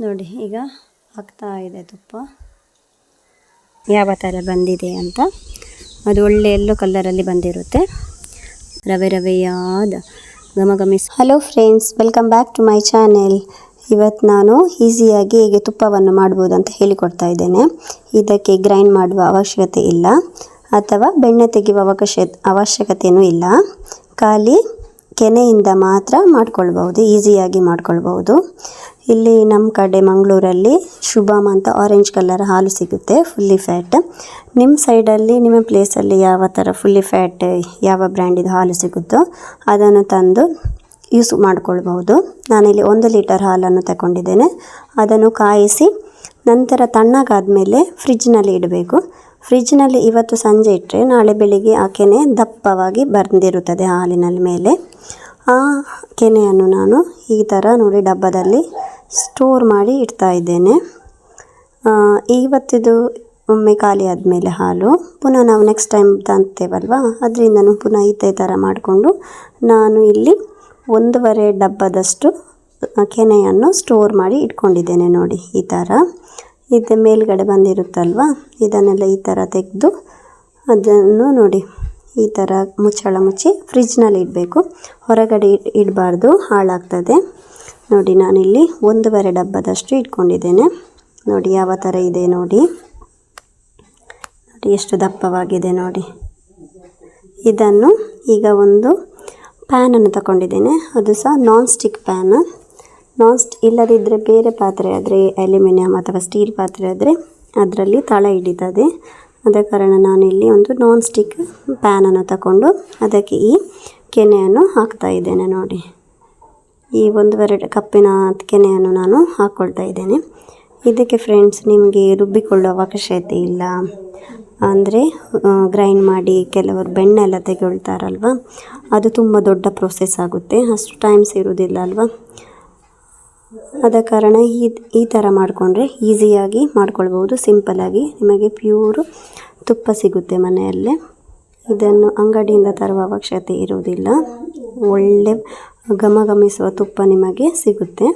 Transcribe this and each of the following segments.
ನೋಡಿ, ಈಗ ಹಾಕ್ತಾ ಇದೆ ತುಪ್ಪ. ಯಾವ ಥರ ಬಂದಿದೆ ಅಂತ. ಅದು ಒಳ್ಳೆ ಎಲ್ಲೋ ಕಲ್ಲರಲ್ಲಿ ಬಂದಿರುತ್ತೆ. ರವೆ ರವೆಯಾದ ಗಮಗಮಿಸ್ hello friends welcome back to my channel ಇವತ್ತು ನಾನು ಈಸಿಯಾಗಿ ಹೇಗೆ ತುಪ್ಪವನ್ನು ಮಾಡ್ಬೋದು ಅಂತ ಹೇಳಿಕೊಡ್ತಾ ಇದ್ದೇನೆ. ಇದಕ್ಕೆ ಗ್ರೈಂಡ್ ಮಾಡುವ ಅವಶ್ಯಕತೆ ಇಲ್ಲ. ಅಥವಾ ಬೆಣ್ಣೆ ತೆಗೆಯುವ ಅವಕಾಶ ಅವಶ್ಯಕತೆಯೂ ಇಲ್ಲ. ಖಾಲಿ ಕೆನೆಯಿಂದ ಮಾತ್ರ ಮಾಡ್ಕೊಳ್ಬಹುದು, ಈಸಿಯಾಗಿ ಮಾಡ್ಕೊಳ್ಬಹುದು. ಇಲ್ಲಿ ನಮ್ಮ ಕಡೆ ಮಂಗಳೂರಲ್ಲಿ ಶುಭಮ್ ಅಂತ ಆರೆಂಜ್ ಕಲರ್ ಹಾಲು ಸಿಗುತ್ತೆ ಫುಲ್ಲಿ ಫ್ಯಾಟ್ ನಿಮ್ಮ ಸೈಡಲ್ಲಿ ನಿಮ್ಮ ಪ್ಲೇಸಲ್ಲಿ ಯಾವ ಥರ ಫುಲ್ಲಿ ಫ್ಯಾಟ್ ಯಾವ ಬ್ರ್ಯಾಂಡಿದು ಹಾಲು ಸಿಗುತ್ತೋ ಅದನ್ನು ತಂದು ಯೂಸ್ ಮಾಡ್ಕೊಳ್ಬಹುದು. ನಾನಿಲ್ಲಿ ಒಂದು ಲೀಟರ್ ಹಾಲನ್ನು ತಗೊಂಡಿದ್ದೇನೆ. ಅದನ್ನು ಕಾಯಿಸಿ ನಂತರ ತಣ್ಣಗಾದ ಮೇಲೆ ಫ್ರಿಜ್ನಲ್ಲಿ ಇಡಬೇಕು. ಫ್ರಿಜ್ನಲ್ಲಿ ಇವತ್ತು ಸಂಜೆ ಇಟ್ಟರೆ ನಾಳೆ ಬೆಳಿಗ್ಗೆ ಆ ಕೆನೆ ದಪ್ಪವಾಗಿ ಬಂದಿರುತ್ತದೆ ಹಾಲಿನಲ್ಲಿ ಮೇಲೆ. ಆ ಕೆನೆಯನ್ನು ನಾನು ಈ ಥರ ನೋಡಿ ಡಬ್ಬದಲ್ಲಿ ಸ್ಟೋರ್ ಮಾಡಿ ಇಡ್ತಾ ಇದ್ದೇನೆ. ಇವತ್ತಿದು ಒಮ್ಮೆ ಖಾಲಿ ಆದಮೇಲೆ ಹಾಲು. ಪುನಃ ನಾವು ನೆಕ್ಸ್ಟ್ ಟೈಮ್ ತಂತೇವಲ್ವ? ಅದರಿಂದನೂ ಪುನಃ ಇದೇ ಥರ ಮಾಡಿಕೊಂಡು ನಾನು ಇಲ್ಲಿ ಒಂದೂವರೆ ಡಬ್ಬದಷ್ಟು ಕೆನೆಯನ್ನು ಸ್ಟೋರ್ ಮಾಡಿ ಇಟ್ಕೊಂಡಿದ್ದೇನೆ ನೋಡಿ ಈ ಥರ ಇದು ಮೇಲ್ಗಡೆ ಬಂದಿರುತ್ತಲ್ವ? ಇದನ್ನೆಲ್ಲ ಈ ಥರ ತೆಗೆದು ಅದನ್ನು ನೋಡಿ, ಈ ಥರ ಮುಚ್ಚಳ ಮುಚ್ಚಿ ಫ್ರಿಜ್ನಲ್ಲಿ ಇಡಬೇಕು. ಹೊರಗಡೆ ಇಡ್, ಇಡಬಾರ್ದು, ಹಾಳಾಗ್ತದೆ. ನೋಡಿ, ನಾನಿಲ್ಲಿ ಒಂದೂವರೆ ಡಬ್ಬದಷ್ಟು ಇಟ್ಕೊಂಡಿದ್ದೇನೆ. ನೋಡಿ, ಯಾವ ಥರ ಇದೆ ನೋಡಿ. ನೋಡಿ, ಎಷ್ಟು ದಪ್ಪವಾಗಿದೆ ನೋಡಿ. ಇದನ್ನು ಈಗ ಒಂದು ಪ್ಯಾನನ್ನು ತಗೊಂಡಿದ್ದೇನೆ. ಅದು ಸಹ ನಾನ್ ಸ್ಟಿಕ್ ಪ್ಯಾನ್. ನಾನ್ ಸ್ಟಿ ಇಲ್ಲದಿದ್ದರೆ ಬೇರೆ ಪಾತ್ರೆ ಆದರೆ ಅಲ್ಯೂಮಿನಿಯಂ ಅಥವಾ ಸ್ಟೀಲ್ ಪಾತ್ರೆ ಆದರೆ ಅದರಲ್ಲಿ ತಳ ಹಿಡಿತದೆ. ಆದ ಕಾರಣ ನಾನಿಲ್ಲಿ ಒಂದು ನಾನ್ ಸ್ಟಿಕ್ ಪ್ಯಾನನ್ನು ತಗೊಂಡು ಅದಕ್ಕೆ ಈ ಕೆನೆಯನ್ನು ಹಾಕ್ತಾ ಇದ್ದೇನೆ ನೋಡಿ. ಈ ಒಂದೂವರೆ ಕಪ್ಪಿನ ಕೆನೆಯನ್ನು ನಾನು ಹಾಕ್ಕೊಳ್ತಾ ಇದ್ದೇನೆ. ಇದಕ್ಕೆ ಫ್ರೆಂಡ್ಸ್ ನಿಮಗೆ ರುಬ್ಬಿಕೊಳ್ಳೋ ಅವಕಾಶತೆ ಇಲ್ಲ. ಅಂದರೆ ಗ್ರೈಂಡ್ ಮಾಡಿ ಕೆಲವರು ಬೆಣ್ಣೆ ಎಲ್ಲ ತೆಗೊಳ್ತಾರಲ್ವ? ಅದು ತುಂಬ ದೊಡ್ಡ ಪ್ರೊಸೆಸ್ ಆಗುತ್ತೆ. ಅಷ್ಟು ಟೈಮ್ಸ್ ಇರುವುದಿಲ್ಲ ಅಲ್ವಾ? ಆದ ಕಾರಣ ಈ ಈ ಥರ ಮಾಡಿಕೊಂಡ್ರೆ ಈಸಿಯಾಗಿ ಮಾಡ್ಕೊಳ್ಬೋದು ಸಿಂಪಲಾಗಿ ನಿಮಗೆ ಪ್ಯೂರು ತುಪ್ಪ ಸಿಗುತ್ತೆ ಮನೆಯಲ್ಲೇ. ಇದನ್ನು ಅಂಗಡಿಯಿಂದ ತರುವ ಅವಶ್ಯಕತೆ ಇರುವುದಿಲ್ಲ. ಒಳ್ಳೆ ಘಮ ಘಮಿಸುವ ತುಪ್ಪ ನಿಮಗೆ ಸಿಗುತ್ತೆ.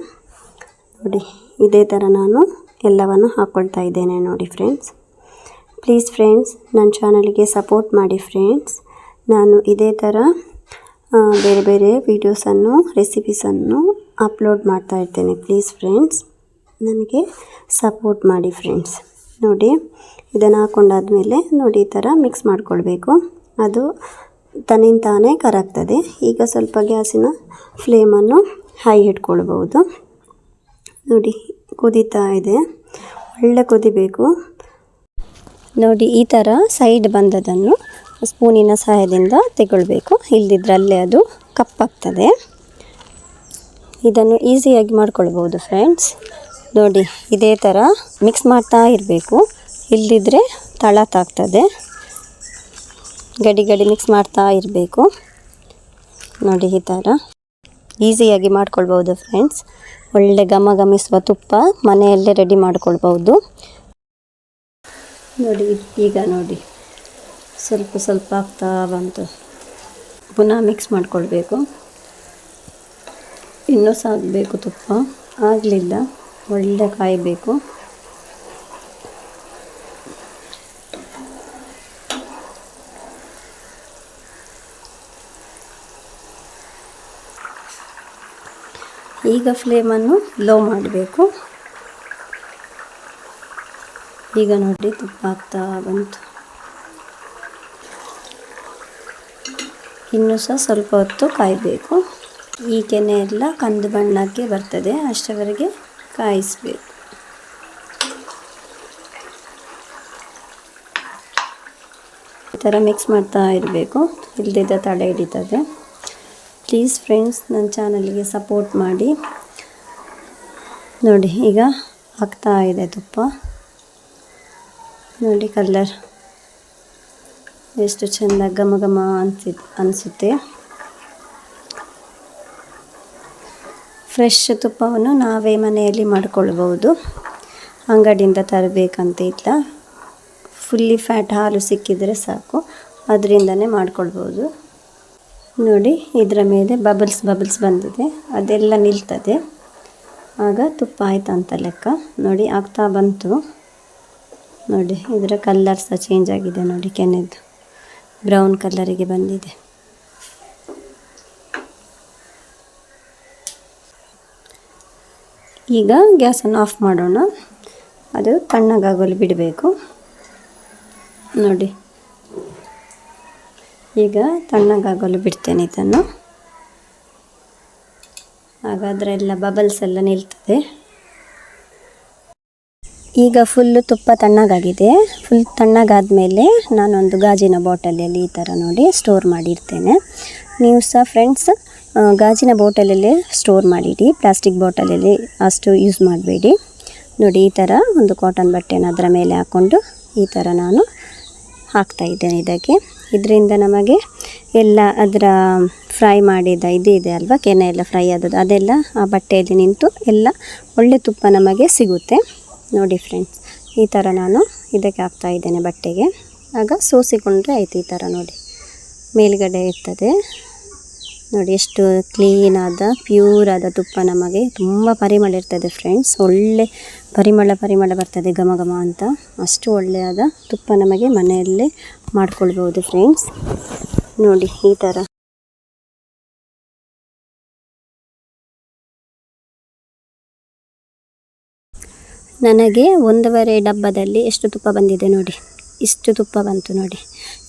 ನೋಡಿ, ಇದೇ ಥರ ನಾನು ಎಲ್ಲವನ್ನು ಹಾಕ್ಕೊಳ್ತಾ ಇದ್ದೇನೆ ನೋಡಿ ಫ್ರೆಂಡ್ಸ್ ಪ್ಲೀಸ್ ಫ್ರೆಂಡ್ಸ್ ನನ್ನ ಚಾನಲ್ಗೆ ಸಪೋರ್ಟ್ ಮಾಡಿ ಫ್ರೆಂಡ್ಸ್ ನಾನು ಇದೇ ಥರ ಬೇರೆ ಬೇರೆ ವೀಡಿಯೋಸನ್ನು ರೆಸಿಪೀಸನ್ನು ಅಪ್ಲೋಡ್ ಮಾಡ್ತಾ ಇರ್ತೇನೆ ಪ್ಲೀಸ್ ಫ್ರೆಂಡ್ಸ್ ನನಗೆ ಸಪೋರ್ಟ್ ಮಾಡಿ ಫ್ರೆಂಡ್ಸ್ ನೋಡಿ, ಇದನ್ನು ಹಾಕೊಂಡಾದಮೇಲೆ ನೋಡಿ ಈ ಥರ ಮಿಕ್ಸ್ ಮಾಡ್ಕೊಳ್ಬೇಕು. ಅದು ತನ್ನಿಂದ ತಾನೇ ಕರಗ್ತದೆ. ಈಗ ಸ್ವಲ್ಪ ಗ್ಯಾಸಿನ ಫ್ಲೇಮನ್ನು ಹೈ ಇಟ್ಕೊಳ್ಬೋದು ನೋಡಿ, ಕುದೀತಾ ಇದೆ. ಒಳ್ಳೆ ಕುದಿಬೇಕು. ನೋಡಿ, ಈ ಥರ ಸೈಡ್ ಬಂದದನ್ನು ಸ್ಪೂನಿನ ಸಹಾಯದಿಂದ ತೆಗೊಳ್ಬೇಕು. ಇಲ್ದಿದ್ರಲ್ಲೇ ಅದು ಕಪ್ಪಾಗ್ತದೆ. ಇದನ್ನು ಈಸಿಯಾಗಿ ಮಾಡ್ಕೊಳ್ಬೋದು ಫ್ರೆಂಡ್ಸ್ ನೋಡಿ, ಇದೇ ಥರ ಮಿಕ್ಸ್ ಮಾಡ್ತಾ ಇರಬೇಕು. ಇಲ್ಲದಿದ್ದರೆ ತಳ ತಾಗ್ತದೆ ಗಡಿ ಗಡಿ ಮಿಕ್ಸ್ ಮಾಡ್ತಾ ಇರಬೇಕು. ನೋಡಿ, ಈ ಥರ ಈಸಿಯಾಗಿ ಮಾಡ್ಕೊಳ್ಬೋದು ಫ್ರೆಂಡ್ಸ್ ಒಳ್ಳೆ ಘಮ ಘಮಿಸುವ ತುಪ್ಪ ಮನೆಯಲ್ಲೇ ರೆಡಿ ಮಾಡ್ಕೊಳ್ಬೋದು ನೋಡಿ, ಈಗ ನೋಡಿ. ಸ್ವಲ್ಪ ಸ್ವಲ್ಪ ಆಗ್ತಾ ಬಂತು. ಪುನಃ ಮಿಕ್ಸ್ ಮಾಡ್ಕೊಳ್ಬೇಕು. ಇನ್ನೂ ಸಹ ಆಗಬೇಕು ತುಪ್ಪ. ಆಗಲಿಲ್ಲ. ಒಳ್ಳೆ ಕಾಯಬೇಕು ಈಗ ಫ್ಲೇಮನ್ನು ಲೋ ಮಾಡಬೇಕು. ಈಗ ನೋಡಿ ತುಪ್ಪ ಆಗ್ತಾ ಬಂತು. ಇನ್ನೂ ಸಹ ಸ್ವಲ್ಪ ಹೊತ್ತು ಕಾಯಬೇಕು. ಈ ಕೆನೆ ಎಲ್ಲ ಕಂದು ಬಣ್ಣಕ್ಕೆ ಬರ್ತದೆ. ಅಷ್ಟರವರೆಗೆ ಕಾಯಿಸಬೇಕು. ಈ ಥರ ಮಿಕ್ಸ್ ಮಾಡ್ತಾ ಇರಬೇಕು. ಇಲ್ಲದಿದ್ದ ತಡೆ ಹಿಡಿತದೆ. ಪ್ಲೀಸ್ ಫ್ರೆಂಡ್ಸ್ ನನ್ನ ಚಾನಲ್ಗೆ ಸಪೋರ್ಟ್ ಮಾಡಿ. ನೋಡಿ, ಈಗ ಹಾಕ್ತಾ ಇದೆ ತುಪ್ಪ. ನೋಡಿ ಕಲರ್ ಎಷ್ಟು ಚೆಂದ ಘಮ ಘಮ ಅನ್ಸಿ, ಅನಿಸುತ್ತೆ. ಫ್ರೆಶ್ ತುಪ್ಪವನ್ನು ನಾವೇ ಮನೆಯಲ್ಲಿ ಮಾಡಿಕೊಳ್ಬೋದು ಅಂಗಡಿಯಿಂದ ತರಬೇಕಂತ ಇಲ್ಲ. ಫುಲ್ಲಿ ಫ್ಯಾಟ್ ಹಾಲು ಸಿಕ್ಕಿದರೆ ಸಾಕು. ಅದರಿಂದನೇ ಮಾಡ್ಕೊಳ್ಬೋದು ನೋಡಿ, ಇದರ ಮೇಲೆ ಬಬಲ್ಸ್ ಬಬಲ್ಸ್ ಬಂದಿದೆ. ಅದೆಲ್ಲ ನಿಲ್ತದೆ. ಆಗ ತುಪ್ಪ ಅಂತ ಲೆಕ್ಕ. ನೋಡಿ, ಆಗ್ತಾ ಬಂತು. ನೋಡಿ, ಇದರ ಕಲ್ಲರ್ ಸಹ ಚೇಂಜ್ ಆಗಿದೆ ನೋಡಿ ಕೆನೆದು ಬ್ರೌನ್ ಕಲ್ಲರಿಗೆ ಬಂದಿದೆ. ಈಗ ಗ್ಯಾಸನ್ನು ಆಫ್ ಮಾಡೋಣ. ಅದು ತಣ್ಣಗಾಗಲು ಬಿಡಬೇಕು. ನೋಡಿ. ಈಗ ತಣ್ಣಗಾಗಲು ಬಿಡ್ತೇನೆ ಇದನ್ನು. ಹಾಗಾದರೆ ಎಲ್ಲ ಬಬಲ್ಸ್ ಎಲ್ಲ ನಿಲ್ತದೆ. ಈಗ ಫುಲ್ಲು ತುಪ್ಪ ತಣ್ಣಗಾಗಿದೆ. ಫುಲ್ ತಣ್ಣಗಾದ ಮೇಲೆ ನಾನೊಂದು ಗಾಜಿನ ಬಾಟಲಲ್ಲಿ ಈ ಥರ ನೋಡಿ ಸ್ಟೋರ್ ಮಾಡಿರ್ತೇನೆ. ನೀವು ಸಹ ಫ್ರೆಂಡ್ಸ್ ಗಾಜಿನ ಬಾಟಲಲ್ಲೇ ಸ್ಟೋರ್ ಮಾಡಿಡಿ. ಪ್ಲಾಸ್ಟಿಕ್ ಬಾಟಲಲ್ಲಿ ಅಷ್ಟು ಯೂಸ್ ಮಾಡಬೇಡಿ. ನೋಡಿ, ಈ ಥರ ಒಂದು ಕಾಟನ್ ಬಟ್ಟೆನ ಅದರ ಮೇಲೆ ಹಾಕ್ಕೊಂಡು ಈ ಥರ ನಾನು ಹಾಕ್ತಾ ಇದ್ದೇನೆ ಇದಕ್ಕೆ. ಇದರಿಂದ ನಮಗೆ ಎಲ್ಲ ಅದರ ಫ್ರೈ ಮಾಡಿದ ಇದು ಇದೆ ಅಲ್ವಾ, ಕೆನೆ ಎಲ್ಲ ಫ್ರೈ ಆದದ್ದು, ಅದೆಲ್ಲ ಆ ಬಟ್ಟೆಯಲ್ಲಿ ನಿಂತು ಎಲ್ಲ ಒಳ್ಳೆ ತುಪ್ಪ ನಮಗೆ ಸಿಗುತ್ತೆ. ನೋಡಿ ಫ್ರೆಂಡ್ಸ್ ಈ ಥರ ನಾನು ಇದಕ್ಕೆ ಹಾಕ್ತಾ ಇದ್ದೇನೆ ಬಟ್ಟೆಗೆ. ಆಗ ಸೋಸಿಕೊಂಡ್ರೆ ಆಯಿತು ಈ ಥರ ನೋಡಿ. ಮೇಲುಗಡೆ ಇರ್ತದೆ. ನೋಡಿ ಎಷ್ಟು ಕ್ಲೀನ್ ಆದ ಪ್ಯೂರ್ ಆದ ತುಪ್ಪ ನಮಗೆ. ತುಂಬ ಪರಿಮಳ ಇರ್ತದೆ ಫ್ರೆಂಡ್ಸ್ ಒಳ್ಳೆ ಪರಿಮಳ ಪರಿಮಳ ಬರ್ತದೆ ಘಮ ಘಮ ಅಂತ. ಅಷ್ಟು ಒಳ್ಳೆಯದ ತುಪ್ಪ ನಮಗೆ ಮನೆಯಲ್ಲೇ ಮಾಡ್ಕೊಳ್ಬೋದು ಫ್ರೆಂಡ್ಸ್ ನೋಡಿ ಈ ಥರ ನನಗೆ ಒಂದೂವರೆ ಡಬ್ಬದಲ್ಲಿ ಎಷ್ಟು ತುಪ್ಪ ಬಂದಿದೆ ನೋಡಿ. ಇಷ್ಟು ತುಪ್ಪ ಬಂತು ನೋಡಿ.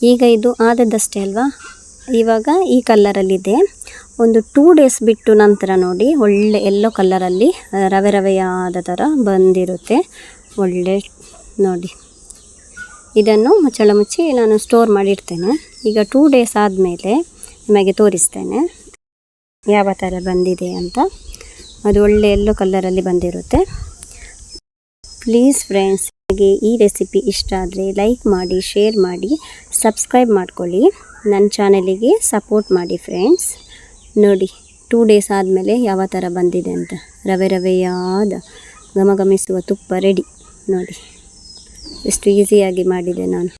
ಈಗ ಇದು ಆದದ್ದಷ್ಟೇ ಅಲ್ವಾ? ಇವಾಗ ಈ ಕಲ್ಲರಲ್ಲಿದೆ. ಒಂದು ಟೂ ಡೇಸ್ ಬಿಟ್ಟು ನಂತರ ನೋಡಿ, ಒಳ್ಳೆ ಎಲ್ಲೋ ಕಲ್ಲರಲ್ಲಿ ರವೆ ರವೆಯಾದ ಥರ ಬಂದಿರುತ್ತೆ. ಒಳ್ಳೆ, ನೋಡಿ. ಇದನ್ನು ಮುಚ್ಚಳ ಮುಚ್ಚಿ ನಾನು ಸ್ಟೋರ್ ಮಾಡಿರ್ತೇನೆ. ಈಗ ಟೂ ಡೇಸ್ ಆದಮೇಲೆ ನಿಮಗೆ ತೋರಿಸ್ತೇನೆ ಯಾವ ಥರ ಬಂದಿದೆ ಅಂತ. ಅದು ಒಳ್ಳೆ ಎಲ್ಲೋ ಕಲ್ಲರಲ್ಲಿ ಬಂದಿರುತ್ತೆ. ಪ್ಲೀಸ್ ಫ್ರೆಂಡ್ಸ್ ಈ ರೆಸಿಪಿ ಇಷ್ಟ ಆದರೆ ಲೈಕ್ ಮಾಡಿ ಶೇರ್ ಮಾಡಿ ಸಬ್ಸ್ಕ್ರೈಬ್ ಮಾಡ್ಕೊಳ್ಳಿ. ನನ್ನ ಚಾನಲಿಗೆ ಸಪೋರ್ಟ್ ಮಾಡಿ ಫ್ರೆಂಡ್ಸ್. ನೋಡಿ ಟೂ ಡೇಸ್ ಆದಮೇಲೆ ಯಾವ ಥರ ಬಂದಿದೆ ಅಂತ. ರವೆ ರವೆಯಾದ ಗಮಗಮಿಸುವ ತುಪ್ಪ ರೆಡಿ ನೋಡಿ, ಎಷ್ಟು ಈಸಿಯಾಗಿ ಮಾಡಿದೆ ನಾನು.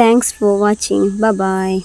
Thanks for watching bye